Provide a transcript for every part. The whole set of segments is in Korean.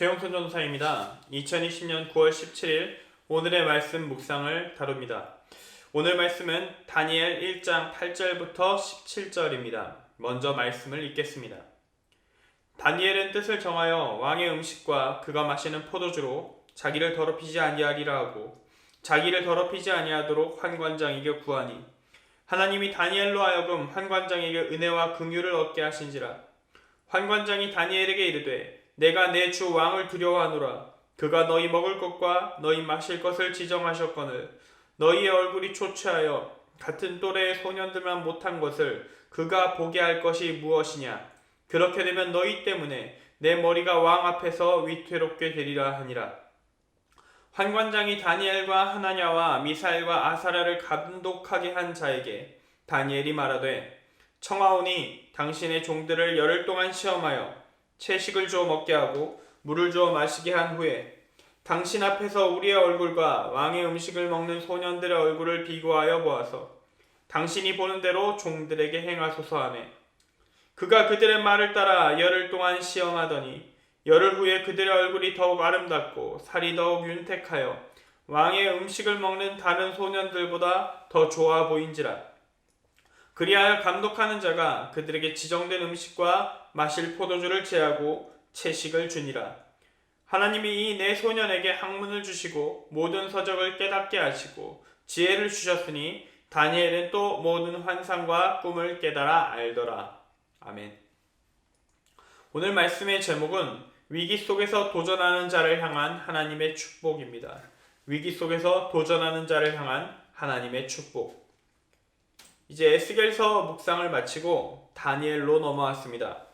최영선 전도사입니다. 2020년 9월 17일 오늘의 말씀 묵상을 다룹니다. 오늘 말씀은 다니엘 1장 8절부터 17절입니다. 먼저 말씀을 읽겠습니다. 다니엘은 뜻을 정하여 왕의 음식과 그가 마시는 포도주로 자기를 더럽히지 아니하리라 하고 자기를 더럽히지 아니하도록 환관장에게 구하니 하나님이 다니엘로 하여금 환관장에게 은혜와 긍휼을 얻게 하신지라 환관장이 다니엘에게 이르되 내가 내 주 왕을 두려워하노라. 그가 너희 먹을 것과 너희 마실 것을 지정하셨거늘 너희의 얼굴이 초췌하여 같은 또래의 소년들만 못한 것을 그가 보게 할 것이 무엇이냐? 그렇게 되면 너희 때문에 내 머리가 왕 앞에서 위태롭게 되리라 하니라. 환관장이 다니엘과 하나냐와 미사엘과 아사랴를 감독하게 한 자에게 다니엘이 말하되 청하오니 당신의 종들을 열흘 동안 시험하여 채식을 주어 먹게 하고 물을 주어 마시게 한 후에 당신 앞에서 우리의 얼굴과 왕의 음식을 먹는 소년들의 얼굴을 비교하여 보아서 당신이 보는 대로 종들에게 행하소서 하매 그가 그들의 말을 따라 열흘 동안 시험하더니 열흘 후에 그들의 얼굴이 더욱 아름답고 살이 더욱 윤택하여 왕의 음식을 먹는 다른 소년들보다 더 좋아 보인지라 그리하여 감독하는 자가 그들에게 지정된 음식과 마실 포도주를 제하고 채식을 주니라 하나님이 이네 소년에게 학문을 주시고 모든 서적을 깨닫게 하시고 지혜를 주셨으니 다니엘은 또 모든 환상과 꿈을 깨달아 알더라 아멘 오늘 말씀의 제목은 위기 속에서 도전하는 자를 향한 하나님의 축복입니다. 위기 속에서 도전하는 자를 향한 하나님의 축복. 이제 에스겔서 묵상을 마치고 다니엘로 넘어왔습니다.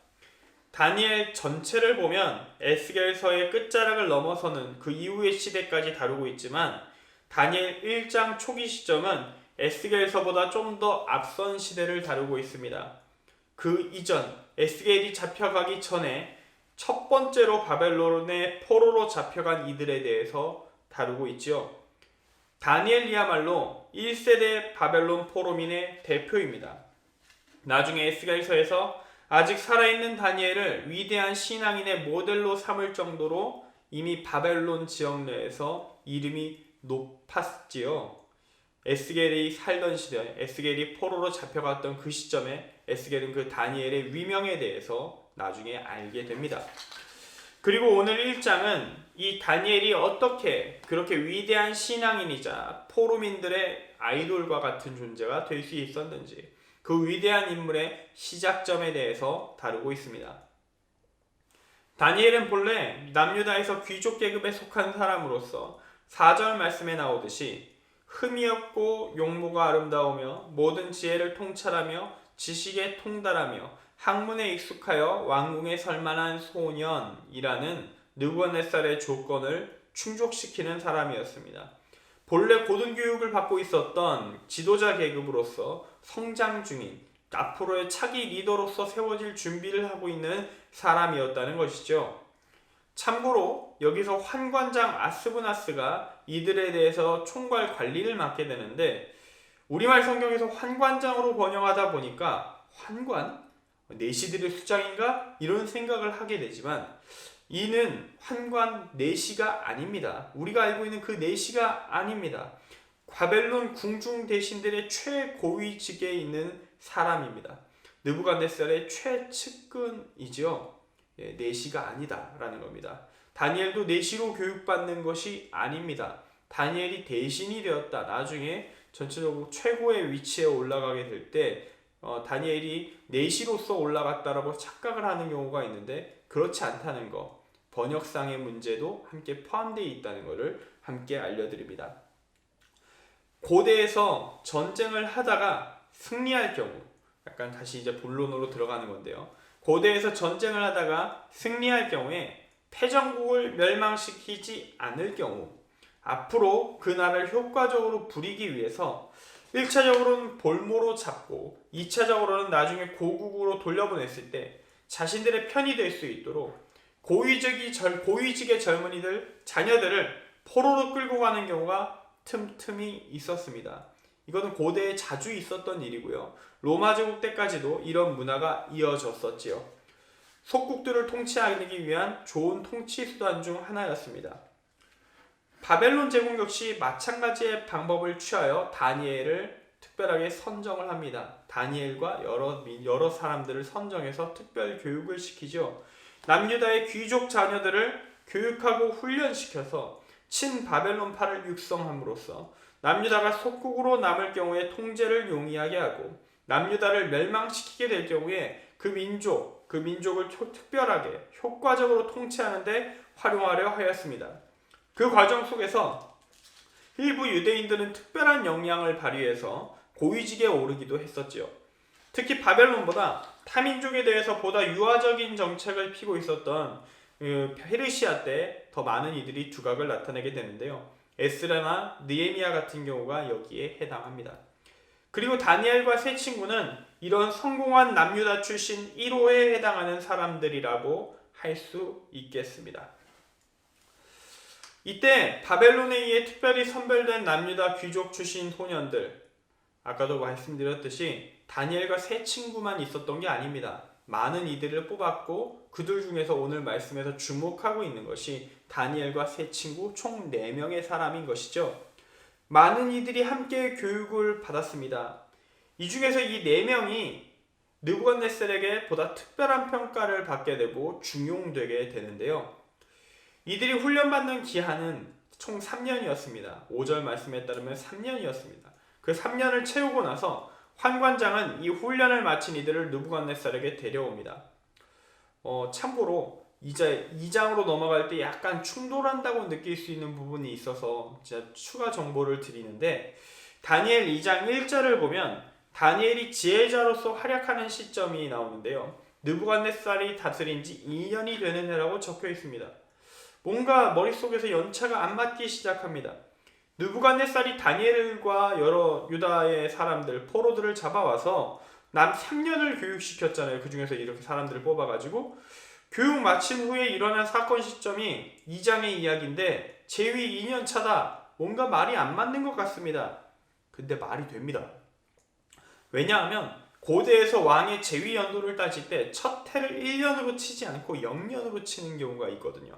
다니엘 전체를 보면 에스겔서의 끝자락을 넘어서는 그 이후의 시대까지 다루고 있지만 다니엘 1장 초기 시점은 에스겔서보다 좀 더 앞선 시대를 다루고 있습니다. 그 이전 에스겔이 잡혀가기 전에 첫 번째로 바벨론의 포로로 잡혀간 이들에 대해서 다루고 있지요. 다니엘이야말로 1세대 바벨론 포로민의 대표입니다. 나중에 에스겔서에서 아직 살아있는 다니엘을 위대한 신앙인의 모델로 삼을 정도로 이미 바벨론 지역 내에서 이름이 높았지요. 에스겔이 살던 시대, 에스겔이 포로로 잡혀갔던 그 시점에 에스겔은 그 다니엘의 위명에 대해서 나중에 알게 됩니다. 그리고 오늘 1장은 이 다니엘이 어떻게 그렇게 위대한 신앙인이자 포로민들의 아이돌과 같은 존재가 될 수 있었는지 그 위대한 인물의 시작점에 대해서 다루고 있습니다. 다니엘은 본래 남유다에서 귀족 계급에 속한 사람으로서 4절 말씀에 나오듯이 흠이 없고 용모가 아름다우며 모든 지혜를 통찰하며 지식에 통달하며 학문에 익숙하여 왕궁에 설만한 소년이라는 느부갓네살의 조건을 충족시키는 사람이었습니다. 본래 고등 교육을 받고 있었던 지도자 계급으로서 성장 중인 앞으로의 차기 리더로서 세워질 준비를 하고 있는 사람이었다는 것이죠. 참고로 여기서 환관장 아스브나스가 이들에 대해서 총괄 관리를 맡게 되는데 우리말 성경에서 환관장으로 번역하다 보니까 환관 내시들의 수장인가 이런 생각을 하게 되지만 이는 환관 내시가 아닙니다. 우리가 알고 있는 그 내시가 아닙니다. 바벨론 궁중 대신들의 최고위직에 있는 사람입니다. 느부갓네살의 최측근이죠. 예, 내시가 아니다라는 겁니다. 다니엘도 내시로 교육받는 것이 아닙니다. 다니엘이 대신이 되었다. 나중에 전체적으로 최고의 위치에 올라가게 될때 어, 다니엘이 내시로서 올라갔다라고 착각을 하는 경우가 있는데 그렇지 않다는 거 번역상의 문제도 함께 포함되어 있다는 것을 함께 알려드립니다. 고대에서 전쟁을 하다가 승리할 경우 약간 다시 이제 본론으로 들어가는 건데요. 고대에서 전쟁을 하다가 승리할 경우에 패전국을 멸망시키지 않을 경우 앞으로 그 나라를 효과적으로 부리기 위해서 1차적으로는 볼모로 잡고 2차적으로는 나중에 고국으로 돌려보냈을 때 자신들의 편이 될 수 있도록 고위직이 절, 고위직의 젊은이들 자녀들을 포로로 끌고 가는 경우가 틈틈이 있었습니다. 이거는 고대에 자주 있었던 일이고요. 로마 제국 때까지도 이런 문화가 이어졌었지요. 속국들을 통치하기 위한 좋은 통치 수단 중 하나였습니다. 바벨론 제국 역시 마찬가지의 방법을 취하여 다니엘을 특별하게 선정을 합니다. 다니엘과 여러 민- 여러 사람들을 선정해서 특별 교육을 시키죠. 남유다의 귀족 자녀들을 교육하고 훈련시켜서 친 바벨론파를 육성함으로써 남유다가 속국으로 남을 경우에 통제를 용이하게 하고 남유다를 멸망시키게 될 경우에 그 민족, 그 민족을 초- 특별하게 효과적으로 통치하는데 활용하려 하였습니다. 그 과정 속에서 일부 유대인들은 특별한 역량을 발휘해서 고위직에 오르기도 했었지요. 특히 바벨론보다 타민족에 대해서 보다 유화적인 정책을 피고 있었던 그 페르시아 때 더 많은 이들이 두각을 나타내게 되는데요. 에스라나 느에미아 같은 경우가 여기에 해당합니다. 그리고 다니엘과 세 친구는 이런 성공한 남유다 출신 1호에 해당하는 사람들이라고 할 수 있겠습니다. 이때 바벨론에 의해 특별히 선별된 남유다 귀족 출신 소년들 아까도 말씀드렸듯이 다니엘과 세 친구만 있었던 게 아닙니다. 많은 이들을 뽑았고 그들 중에서 오늘 말씀에서 주목하고 있는 것이 다니엘과 세 친구 총 4명의 사람인 것이죠. 많은 이들이 함께 교육을 받았습니다. 이 중에서 이 4명이 느부갓네살에게 보다 특별한 평가를 받게 되고 중용되게 되는데요. 이들이 훈련받는 기한은 총 3년이었습니다. 5절 말씀에 따르면 3년이었습니다. 그 3년을 채우고 나서 환관장은 이 훈련을 마친 이들을 느부갓네살에게 데려옵니다. 어, 참고로 이제 2장으로 넘어갈 때 약간 충돌한다고 느낄 수 있는 부분이 있어서 제가 추가 정보를 드리는데 다니엘 2장 1절을 보면 다니엘이 지혜자로서 활약하는 시점이 나오는데요. 느부갓네살이 다스린 지 2년이 되는 해라고 적혀 있습니다. 뭔가 머릿속에서 연차가 안 맞기 시작합니다. 느부갓네살이 다니엘과 여러 유다의 사람들 포로들을 잡아와서 남 3년을 교육시켰잖아요. 그 중에서 이렇게 사람들을 뽑아가지고 교육 마친 후에 일어난 사건 시점이 2장의 이야기인데 재위 2년 차다. 뭔가 말이 안 맞는 것 같습니다. 근데 말이 됩니다. 왜냐하면 고대에서 왕의 재위 연도를 따질 때 첫 해를 1년으로 치지 않고 0년으로 치는 경우가 있거든요.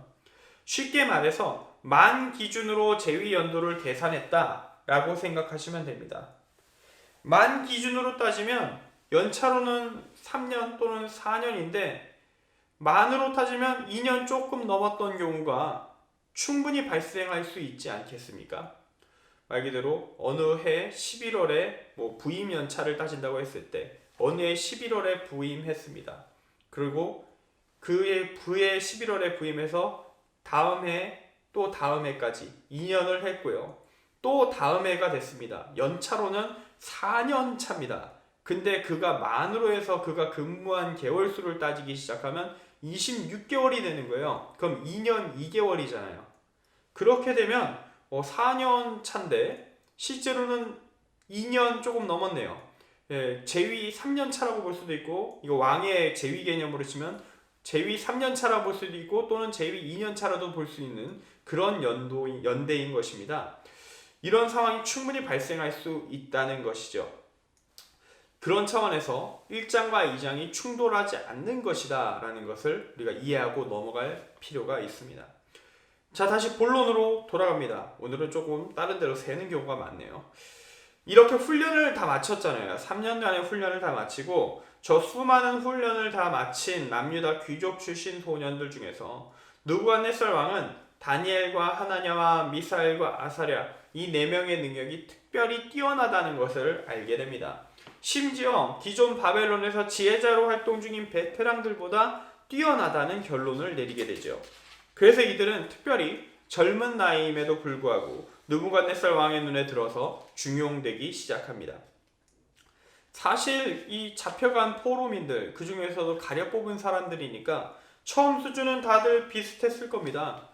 쉽게 말해서 만 기준으로 재위 연도를 계산했다 라고 생각하시면 됩니다. 만 기준으로 따지면 연차로는 3년 또는 4년인데 만으로 따지면 2년 조금 넘었던 경우가 충분히 발생할 수 있지 않겠습니까? 말 그대로 어느 해 11월에 뭐 부임 연차를 따진다고 했을 때 어느 해 11월에 부임했습니다. 그리고 그해 부해 11월에 부임해서 다음 해 또 다음 해까지 2년을 했고요. 또 다음 해가 됐습니다. 연차로는 4년 차입니다. 근데 그가 만으로 해서 그가 근무한 개월 수를 따지기 시작하면 26개월이 되는 거예요. 그럼 2년 2개월이잖아요. 그렇게 되면 어, 4년 차인데 실제로는 2년 조금 넘었네요. 예, 재위 3년 차라고 볼 수도 있고 이거 왕의 재위 개념으로 치면 재위 3년 차라 볼 수도 있고 또는 재위 2년 차라도 볼 수 있는 그런 연도 연대인 것입니다. 이런 상황이 충분히 발생할 수 있다는 것이죠. 그런 차원에서 1장과 2장이 충돌하지 않는 것이다 라는 것을 우리가 이해하고 넘어갈 필요가 있습니다. 자, 다시 본론으로 돌아갑니다. 오늘은 조금 다른 데로 새는 경우가 많네요. 이렇게 훈련을 다 마쳤잖아요. 3년간의 훈련을 다 마치고 저 수많은 훈련을 다 마친 남유다 귀족 출신 소년들 중에서 누구갓네살 왕은 다니엘과 하나냐와 미사엘과 아사랴 이 네 명의 능력이 특별히 뛰어나다는 것을 알게 됩니다. 심지어 기존 바벨론에서 지혜자로 활동 중인 베테랑들보다 뛰어나다는 결론을 내리게 되죠. 그래서 이들은 특별히 젊은 나이임에도 불구하고 느부갓네살 왕의 눈에 들어서 중용되기 시작합니다. 사실 이 잡혀간 포로민들 그 중에서도 가려 뽑은 사람들이니까 처음 수준은 다들 비슷했을 겁니다.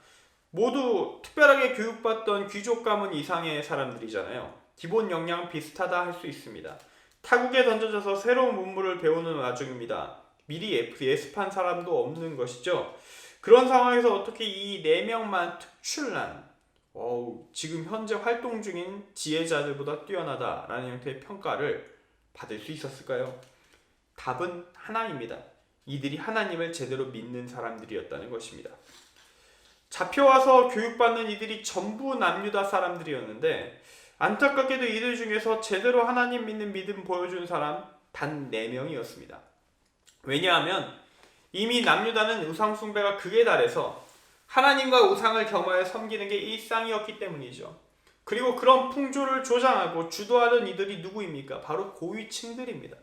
모두 특별하게 교육받던 귀족 가문 이상의 사람들이잖아요. 기본 역량 비슷하다 할 수 있습니다. 타국에 던져져서 새로운 문물을 배우는 와중입니다. 미리 예습한 사람도 없는 것이죠. 그런 상황에서 어떻게 이 네 명만 특출난 어우, 지금 현재 활동 중인 지혜자들보다 뛰어나다라는 형태의 평가를 받을 수 있었을까요? 답은 하나입니다. 이들이 하나님을 제대로 믿는 사람들이었다는 것입니다. 잡혀와서 교육받는 이들이 전부 남유다 사람들이었는데 안타깝게도 이들 중에서 제대로 하나님 믿는 믿음 보여준 사람 단 4명이었습니다. 왜냐하면 이미 남유다는 우상숭배가 극에 달해서 하나님과 우상을 겸하여 섬기는 게 일상이었기 때문이죠. 그리고 그런 풍조를 조장하고 주도하던 이들이 누구입니까? 바로 고위층들입니다.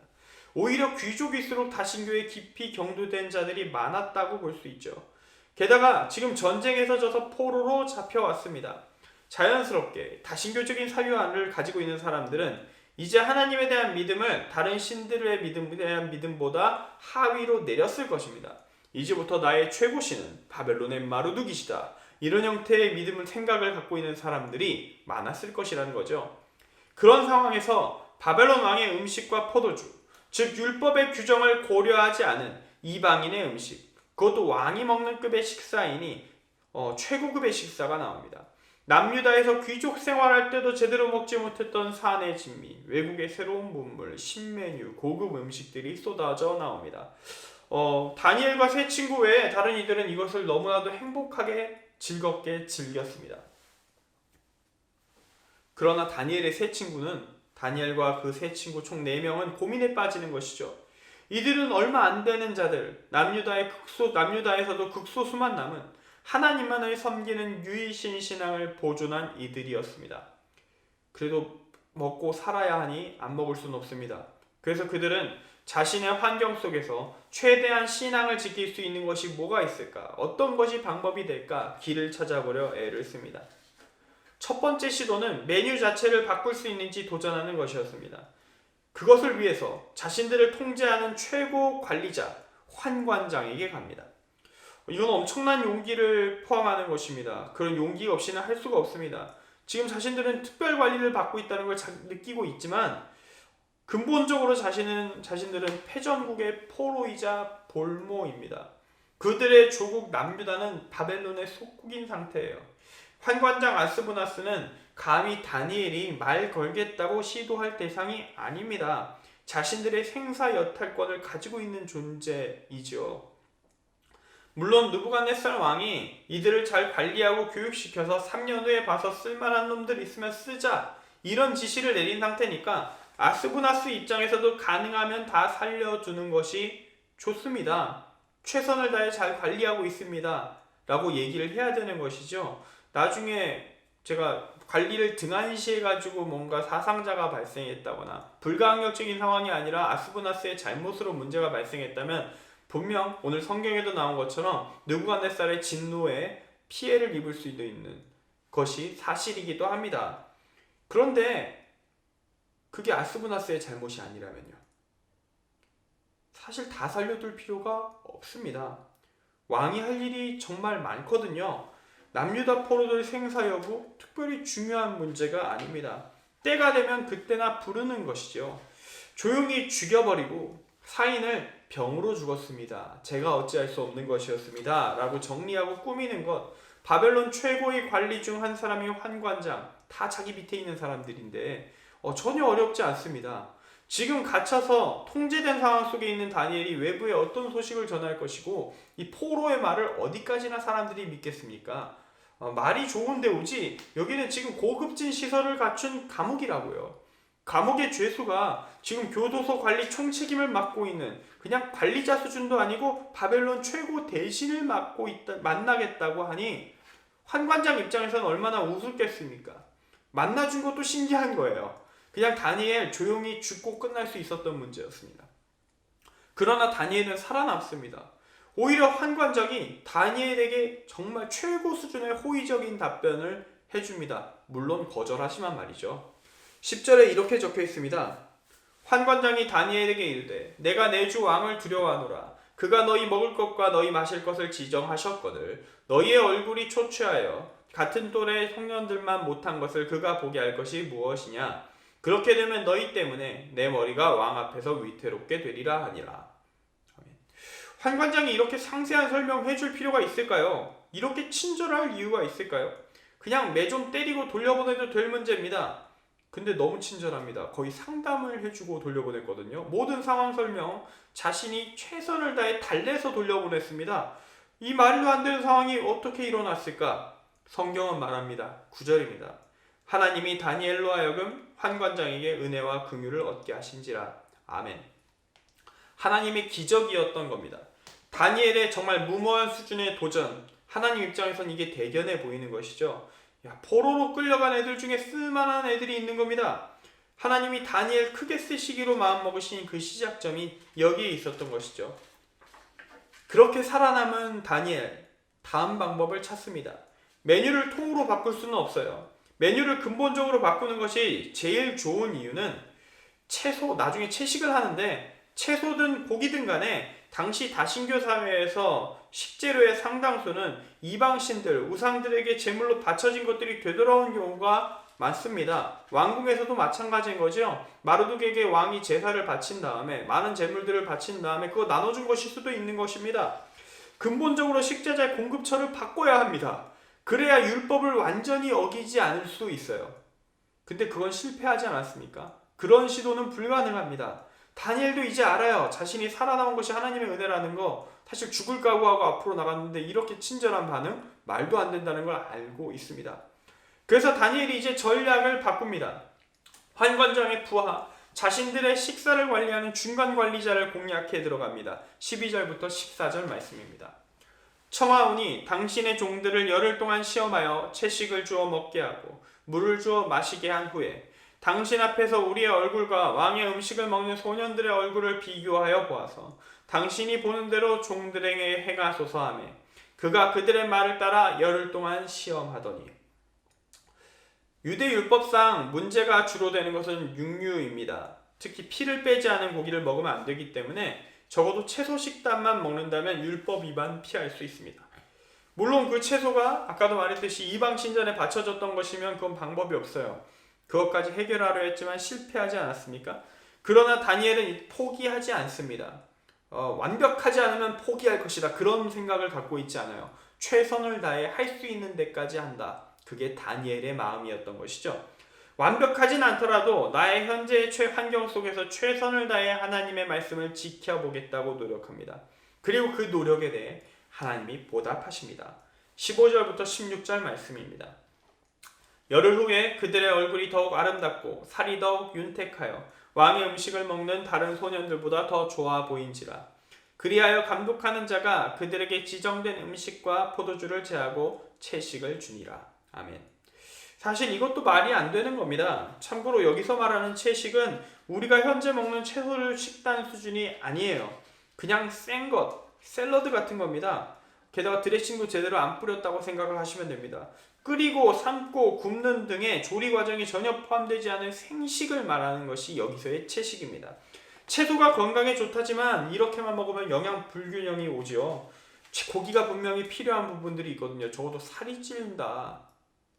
오히려 귀족일수록 다신교에 깊이 경도된 자들이 많았다고 볼 수 있죠. 게다가 지금 전쟁에서 져서 포로로 잡혀왔습니다. 자연스럽게 다신교적인 사유안을 가지고 있는 사람들은 이제 하나님에 대한 믿음을 다른 신들의 믿음에 대한 믿음보다 하위로 내렸을 것입니다. 이제부터 나의 최고신은 바벨론의 마루두기시다. 이런 형태의 믿음을 생각을 갖고 있는 사람들이 많았을 것이라는 거죠. 그런 상황에서 바벨론 왕의 음식과 포도주, 즉 율법의 규정을 고려하지 않은 이방인의 음식, 그것도 왕이 먹는 급의 식사이니 어, 최고급의 식사가 나옵니다. 남유다에서 귀족 생활할 때도 제대로 먹지 못했던 산의 진미, 외국의 새로운 문물, 신메뉴, 고급 음식들이 쏟아져 나옵니다. 어, 다니엘과 세 친구 외에 다른 이들은 이것을 너무나도 행복하게 즐겁게 즐겼습니다. 그러나 다니엘의 세 친구는 다니엘과 그 세 친구 총 4명은 고민에 빠지는 것이죠. 이들은 얼마 안 되는 자들, 남유다의 극소, 남유다에서도 극소수만 남은 하나님만을 섬기는 유일신 신앙을 보존한 이들이었습니다. 그래도 먹고 살아야 하니 안 먹을 수는 없습니다. 그래서 그들은 자신의 환경 속에서 최대한 신앙을 지킬 수 있는 것이 뭐가 있을까? 어떤 것이 방법이 될까? 길을 찾아보려 애를 씁니다. 첫 번째 시도는 메뉴 자체를 바꿀 수 있는지 도전하는 것이었습니다. 그것을 위해서 자신들을 통제하는 최고 관리자, 환관장에게 갑니다. 이건 엄청난 용기를 포함하는 것입니다. 그런 용기 없이는 할 수가 없습니다. 지금 자신들은 특별 관리를 받고 있다는 걸 느끼고 있지만 근본적으로 자신은 자신들은 패전국의 포로이자 볼모입니다. 그들의 조국 남유다는 바벨론의 속국인 상태예요. 환관장 아스부나스는 감히 다니엘이 말 걸겠다고 시도할 대상이 아닙니다. 자신들의 생사 여탈권을 가지고 있는 존재이죠. 물론 느부갓네살 왕이 이들을 잘 관리하고 교육시켜서 3년 후에 봐서 쓸만한 놈들 있으면 쓰자 이런 지시를 내린 상태니까 아스부나스 입장에서도 가능하면 다 살려주는 것이 좋습니다. 최선을 다해 잘 관리하고 있습니다. 라고 얘기를 해야 되는 것이죠. 나중에 제가 관리를 등한시해가지고 뭔가 사상자가 발생했다거나 불가항력적인 상황이 아니라 아스부나스의 잘못으로 문제가 발생했다면 분명 오늘 성경에도 나온 것처럼 느부갓네살의 진노에 피해를 입을 수도 있는 것이 사실이기도 합니다. 그런데 그게 아스부나스의 잘못이 아니라면요. 사실 다 살려둘 필요가 없습니다. 왕이 할 일이 정말 많거든요. 남유다 포로들 생사 여부 특별히 중요한 문제가 아닙니다. 때가 되면 그때나 부르는 것이죠. 조용히 죽여버리고 사인을 병으로 죽었습니다. 제가 어찌할 수 없는 것이었습니다. 라고 정리하고 꾸미는 것. 바벨론 최고의 관리 중 한 사람이 환관장. 다 자기 밑에 있는 사람들인데 어, 전혀 어렵지 않습니다. 지금 갇혀서 통제된 상황 속에 있는 다니엘이 외부에 어떤 소식을 전할 것이고 이 포로의 말을 어디까지나 사람들이 믿겠습니까? 어, 말이 좋은데 오지 여기는 지금 고급진 시설을 갖춘 감옥이라고요. 감옥의 죄수가 지금 교도소 관리 총책임을 맡고 있는 그냥 관리자 수준도 아니고 바벨론 최고 대신을 맡고 있다 만나겠다고 하니 환관장 입장에서는 얼마나 우습겠습니까? 만나준 것도 신기한 거예요. 그냥 다니엘 조용히 죽고 끝날 수 있었던 문제였습니다. 그러나 다니엘은 살아남습니다. 오히려 환관장이 다니엘에게 정말 최고 수준의 호의적인 답변을 해줍니다. 물론 거절하지만 말이죠. 10절에 이렇게 적혀 있습니다. 환관장이 다니엘에게 이르되 내가 내 주 왕을 두려워하노라 그가 너희 먹을 것과 너희 마실 것을 지정하셨거늘 너희의 얼굴이 초췌하여 같은 또래 청년들만 못한 것을 그가 보게 할 것이 무엇이냐 그렇게 되면 너희 때문에 내 머리가 왕 앞에서 위태롭게 되리라 하니라. 환관장이 이렇게 상세한 설명해 줄 필요가 있을까요? 이렇게 친절할 이유가 있을까요? 그냥 매 좀 때리고 돌려보내도 될 문제입니다. 근데 너무 친절합니다. 거의 상담을 해주고 돌려보냈거든요. 모든 상황 설명, 자신이 최선을 다해 달래서 돌려보냈습니다. 이 말도 안 되는 상황이 어떻게 일어났을까? 성경은 말합니다. 9절입니다. 하나님이 다니엘로 하여금 환관장에게 은혜와 긍휼을 얻게 하신지라. 아멘. 하나님의 기적이었던 겁니다. 다니엘의 정말 무모한 수준의 도전. 하나님 입장에선 이게 대견해 보이는 것이죠. 야, 포로로 끌려간 애들 중에 쓸만한 애들이 있는 겁니다. 하나님이 다니엘 크게 쓰시기로 마음먹으신 그 시작점이 여기에 있었던 것이죠. 그렇게 살아남은 다니엘, 다음 방법을 찾습니다. 메뉴를 통으로 바꿀 수는 없어요. 메뉴를 근본적으로 바꾸는 것이 제일 좋은 이유는 채소, 나중에 채식을 하는데 채소든 고기든 간에 당시 다신교 사회에서 식재료의 상당수는 이방신들, 우상들에게 제물로 바쳐진 것들이 되돌아온 경우가 많습니다. 왕궁에서도 마찬가지인 거죠. 마르둑에게 왕이 제사를 바친 다음에 많은 제물들을 바친 다음에 그거 나눠준 것일 수도 있는 것입니다. 근본적으로 식재자의 공급처를 바꿔야 합니다. 그래야 율법을 완전히 어기지 않을 수 있어요. 근데 그건 실패하지 않았습니까? 그런 시도는 불가능합니다. 다니엘도 이제 알아요. 자신이 살아남은 것이 하나님의 은혜라는 거. 사실 죽을 각오하고 앞으로 나갔는데 이렇게 친절한 반응 말도 안 된다는 걸 알고 있습니다. 그래서 다니엘이 이제 전략을 바꿉니다. 환관장의 부하, 자신들의 식사를 관리하는 중간 관리자를 공략해 들어갑니다. 12절부터 14절 말씀입니다. 청하오니 당신의 종들을 열흘 동안 시험하여 채식을 주어 먹게 하고 물을 주어 마시게 한 후에 당신 앞에서 우리의 얼굴과 왕의 음식을 먹는 소년들의 얼굴을 비교하여 보아서 당신이 보는 대로 종들에게 행하소서 하며 그가 그들의 말을 따라 열흘 동안 시험하더니 유대 율법상 문제가 주로 되는 것은 육류입니다. 특히 피를 빼지 않은 고기를 먹으면 안 되기 때문에 적어도 채소 식단만 먹는다면 율법 위반 피할 수 있습니다. 물론 그 채소가 아까도 말했듯이 이방 신전에 바쳐졌던 것이면 그건 방법이 없어요. 그것까지 해결하려 했지만 실패하지 않았습니까? 그러나 다니엘은 포기하지 않습니다. 어, 완벽하지 않으면 포기할 것이다. 그런 생각을 갖고 있지 않아요. 최선을 다해 할 수 있는 데까지 한다. 그게 다니엘의 마음이었던 것이죠. 완벽하진 않더라도 나의 현재의 최 환경 속에서 최선을 다해 하나님의 말씀을 지켜보겠다고 노력합니다. 그리고 그 노력에 대해 하나님이 보답하십니다. 15절부터 16절 말씀입니다. 열흘 후에 그들의 얼굴이 더욱 아름답고 살이 더욱 윤택하여 왕의 음식을 먹는 다른 소년들보다 더 좋아 보인지라. 그리하여 감독하는 자가 그들에게 지정된 음식과 포도주를 제하고 채식을 주니라. 아멘. 사실 이것도 말이 안 되는 겁니다. 참고로 여기서 말하는 채식은 우리가 현재 먹는 채소를 식단 수준이 아니에요. 그냥 센 것, 샐러드 같은 겁니다. 게다가 드레싱도 제대로 안 뿌렸다고 생각을 하시면 됩니다. 끓이고 삶고 굽는 등의 조리 과정이 전혀 포함되지 않은 생식을 말하는 것이 여기서의 채식입니다. 채소가 건강에 좋다지만 이렇게만 먹으면 영양 불균형이 오지요. 고기가 분명히 필요한 부분들이 있거든요. 적어도 살이 찔린다.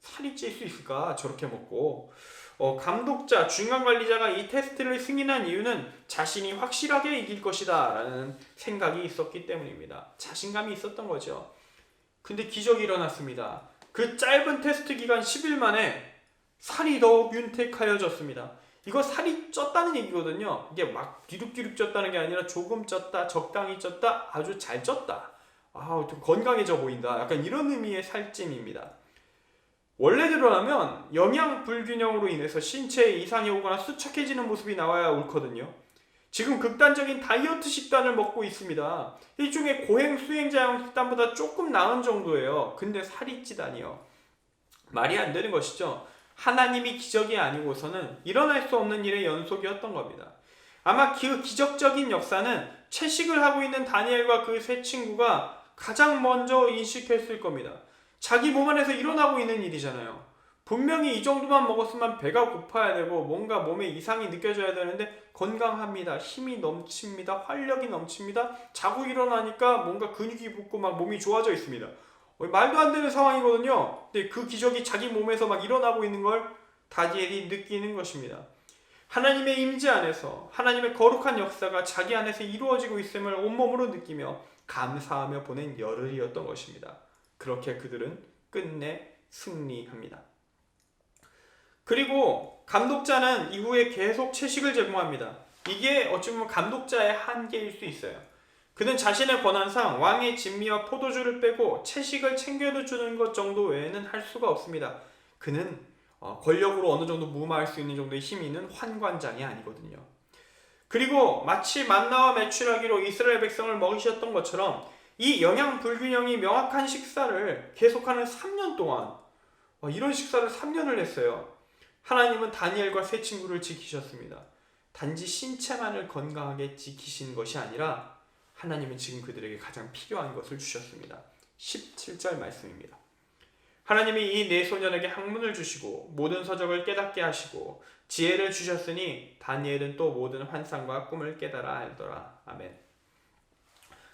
살이 찔 수 있을까? 저렇게 먹고. 어, 감독자, 중간 관리자가 이 테스트를 승인한 이유는 자신이 확실하게 이길 것이다 라는 생각이 있었기 때문입니다. 자신감이 있었던 거죠. 근데 기적이 일어났습니다. 그 짧은 테스트 기간 10일 만에 살이 더욱 윤택하여졌습니다. 이거 살이 쪘다는 얘기거든요. 이게 막 뒤룩뒤룩 쪘다는 게 아니라 조금 쪘다, 적당히 쪘다, 아주 잘 쪘다. 아, 좀 건강해져 보인다. 약간 이런 의미의 살찜입니다. 원래대로라면 영양 불균형으로 인해서 신체에 이상이 오거나 수척해지는 모습이 나와야 옳거든요. 지금 극단적인 다이어트 식단을 먹고 있습니다. 일종의 고행 수행자용 식단보다 조금 나은 정도예요. 근데 살이 찌다니요. 말이 안 되는 것이죠. 하나님이 기적이 아니고서는 일어날 수 없는 일의 연속이었던 겁니다. 아마 그 기적적인 역사는 채식을 하고 있는 다니엘과 그 세 친구가 가장 먼저 인식했을 겁니다. 자기 몸 안에서 일어나고 있는 일이잖아요. 분명히 이 정도만 먹었으면 배가 고파야 되고 뭔가 몸에 이상이 느껴져야 되는데 건강합니다. 힘이 넘칩니다. 활력이 넘칩니다. 자고 일어나니까 뭔가 근육이 붙고 막 몸이 좋아져 있습니다. 어, 말도 안 되는 상황이거든요. 근데 그 기적이 자기 몸에서 막 일어나고 있는 걸 다니엘이 느끼는 것입니다. 하나님의 임재 안에서 하나님의 거룩한 역사가 자기 안에서 이루어지고 있음을 온몸으로 느끼며 감사하며 보낸 열흘이었던 것입니다. 그렇게 그들은 끝내 승리합니다. 그리고 감독자는 이후에 계속 채식을 제공합니다. 이게 어찌 보면 감독자의 한계일 수 있어요. 그는 자신의 권한상 왕의 진미와 포도주를 빼고 채식을 챙겨도 주는 것 정도 외에는 할 수가 없습니다. 그는 어, 권력으로 어느 정도 무마할 수 있는 정도의 힘이 있는 환관장이 아니거든요. 그리고 마치 만나와 매출하기로 이스라엘 백성을 먹이셨던 것처럼 이 영양 불균형이 명확한 식사를 계속하는 3년 동안 어, 이런 식사를 3년을 했어요. 하나님은 다니엘과 세 친구를 지키셨습니다. 단지 신체만을 건강하게 지키신 것이 아니라 하나님은 지금 그들에게 가장 필요한 것을 주셨습니다. 17절 말씀입니다. 하나님이 이 네 소년에게 학문을 주시고 모든 서적을 깨닫게 하시고 지혜를 주셨으니 다니엘은 또 모든 환상과 꿈을 깨달아 알더라. 아멘.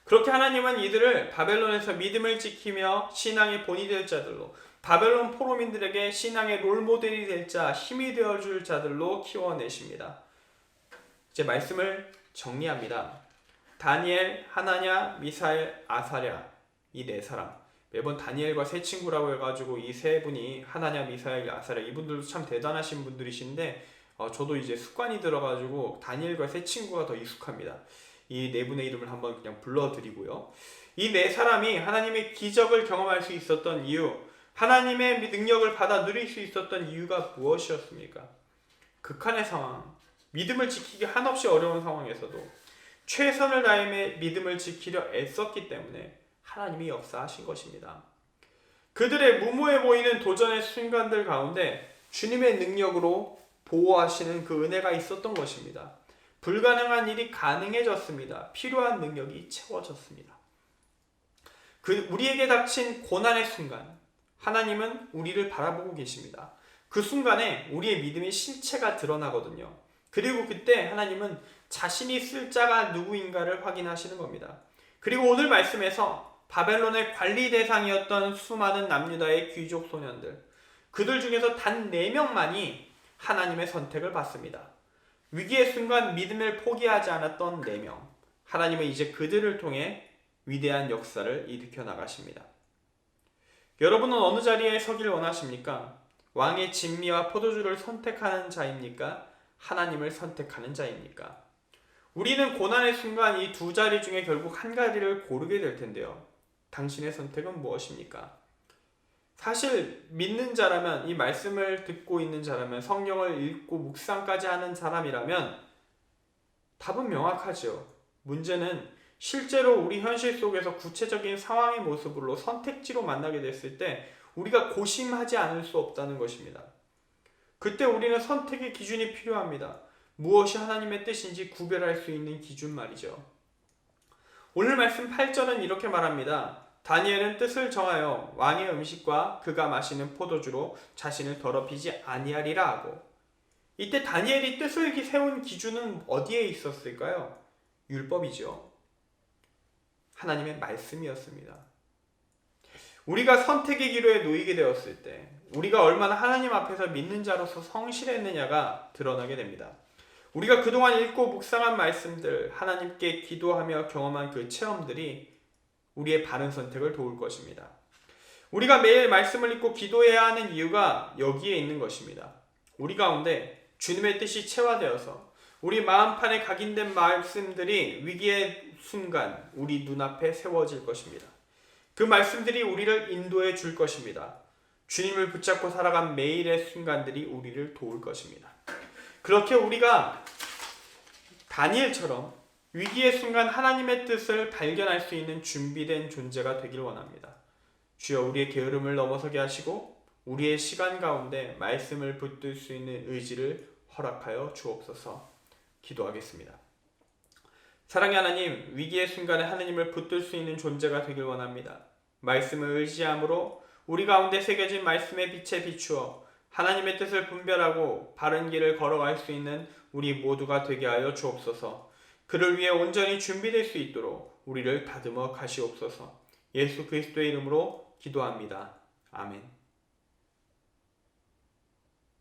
그렇게 하나님은 이들을 바벨론에서 믿음을 지키며 신앙의 본이 될 자들로 바벨론 포로민들에게 신앙의 롤모델이 될 자, 힘이 되어줄 자들로 키워내십니다. 이제 말씀을 정리합니다. 다니엘, 하나냐, 미사엘, 아사랴 이 네 사람 매번 다니엘과 세 친구라고 해가지고 이 세 분이 하나냐, 미사엘, 아사랴 이분들도 참 대단하신 분들이신데 어, 저도 이제 습관이 들어가지고 다니엘과 세 친구가 더 익숙합니다. 이 네 분의 이름을 한번 그냥 불러드리고요. 이 네 사람이 하나님의 기적을 경험할 수 있었던 이유, 하나님의 능력을 받아 누릴 수 있었던 이유가 무엇이었습니까? 극한의 상황, 믿음을 지키기 한없이 어려운 상황에서도 최선을 다해 믿음을 지키려 애썼기 때문에 하나님이 역사하신 것입니다. 그들의 무모해 보이는 도전의 순간들 가운데 주님의 능력으로 보호하시는 그 은혜가 있었던 것입니다. 불가능한 일이 가능해졌습니다. 필요한 능력이 채워졌습니다. 그 우리에게 닥친 고난의 순간 하나님은 우리를 바라보고 계십니다. 그 순간에 우리의 믿음의 실체가 드러나거든요. 그리고 그때 하나님은 자신이 쓸 자가 누구인가를 확인하시는 겁니다. 그리고 오늘 말씀에서 바벨론의 관리 대상이었던 수많은 남유다의 귀족 소년들, 그들 중에서 단 4명만이 하나님의 선택을 받습니다. 위기의 순간 믿음을 포기하지 않았던 4명. 하나님은 이제 그들을 통해 위대한 역사를 일으켜 나가십니다. 여러분은 어느 자리에 서길 원하십니까? 왕의 진미와 포도주를 선택하는 자입니까? 하나님을 선택하는 자입니까? 우리는 고난의 순간 이 두 자리 중에 결국 한 가지를 고르게 될 텐데요. 당신의 선택은 무엇입니까? 사실 믿는 자라면 이 말씀을 듣고 있는 자라면 성령을 읽고 묵상까지 하는 사람이라면 답은 명확하죠. 문제는 실제로 우리 현실 속에서 구체적인 상황의 모습으로 선택지로 만나게 됐을 때 우리가 고심하지 않을 수 없다는 것입니다. 그때 우리는 선택의 기준이 필요합니다. 무엇이 하나님의 뜻인지 구별할 수 있는 기준 말이죠. 오늘 말씀 8절은 이렇게 말합니다. 다니엘은 뜻을 정하여 왕의 음식과 그가 마시는 포도주로 자신을 더럽히지 아니하리라 하고 이때 다니엘이 뜻을 세운 기준은 어디에 있었을까요? 율법이죠. 하나님의 말씀이었습니다. 우리가 선택의 기로에 놓이게 되었을 때 우리가 얼마나 하나님 앞에서 믿는 자로서 성실했느냐가 드러나게 됩니다. 우리가 그동안 읽고 묵상한 말씀들, 하나님께 기도하며 경험한 그 체험들이 우리의 바른 선택을 도울 것입니다. 우리가 매일 말씀을 읽고 기도해야 하는 이유가 여기에 있는 것입니다. 우리 가운데 주님의 뜻이 체화되어서 우리 마음판에 각인된 말씀들이 위기의 순간 우리 눈앞에 세워질 것입니다. 그 말씀들이 우리를 인도해 줄 것입니다. 주님을 붙잡고 살아간 매일의 순간들이 우리를 도울 것입니다. 그렇게 우리가 다니엘처럼 위기의 순간 하나님의 뜻을 발견할 수 있는 준비된 존재가 되길 원합니다. 주여 우리의 게으름을 넘어서게 하시고 우리의 시간 가운데 말씀을 붙들 수 있는 의지를 허락하여 주옵소서 기도하겠습니다. 사랑의 하나님, 위기의 순간에 하나님을 붙들 수 있는 존재가 되길 원합니다. 말씀을 의지함으로 우리 가운데 새겨진 말씀의 빛에 비추어 하나님의 뜻을 분별하고 바른 길을 걸어갈 수 있는 우리 모두가 되게 하여 주옵소서. 그를 위해 온전히 준비될 수 있도록 우리를 다듬어 가시옵소서. 예수 그리스도의 이름으로 기도합니다. 아멘.